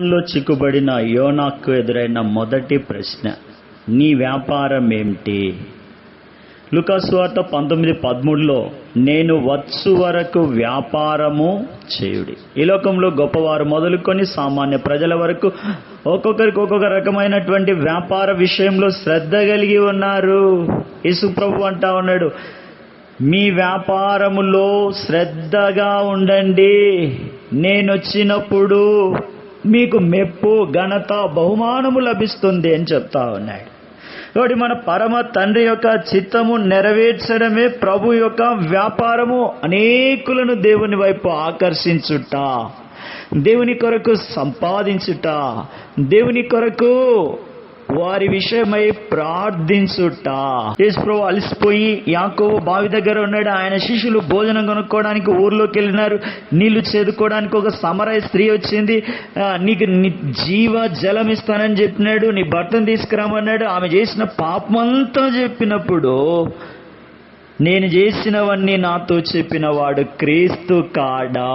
లో చిక్కుబడిన యోనాకు ఎదురైన మొదటి ప్రశ్న నీ వ్యాపారం ఏమిటి? లుకాస్వార్త పంతొమ్మిది పదమూడులో నేను వచ్చు వరకు వ్యాపారము చేయుడి. ఈ లోకంలో గొప్పవారు మొదలుకొని సామాన్య ప్రజల వరకు ఒక్కొక్కరికి ఒక్కొక్క రకమైనటువంటి వ్యాపార విషయంలో శ్రద్ధ కలిగి ఉన్నారు. యేసుప్రభు అంటా ఉన్నాడు మీ వ్యాపారములో శ్రద్ధగా ఉండండి. నేను వచ్చినప్పుడు మీకు మెప్పు ఘనత బహుమానము లభిస్తుంది అని చెప్తా ఉన్నాడు. కాబట్టి మన పరమ తండ్రి యొక్క చిత్తము నెరవేర్చడమే ప్రభు యొక్క వ్యాపారము. అనేకులను దేవుని వైపు ఆకర్షించుట దేవుని కొరకు సంపాదించుట దేవుని కొరకు వారి విషయమై ప్రార్థించుట. యేసుప్రభు అలసిపోయి యాకోబు బావి దగ్గర ఉన్నాడు. ఆయన శిష్యులు భోజనం కొనుక్కోవడానికి ఊర్లోకి వెళ్ళినారు. నీళ్ళు చేదుకోవడానికి ఒక సమరయ స్త్రీ వచ్చింది. నీకు నీ జీవ జలం ఇస్తానని చెప్పినాడు. నీ భర్తను తీసుకురామన్నాడు ఆమె చేసిన పాపమంతా చెప్పినప్పుడు నేను చేసినవన్నీ నాతో చెప్పిన వాడు క్రీస్తు కాడా?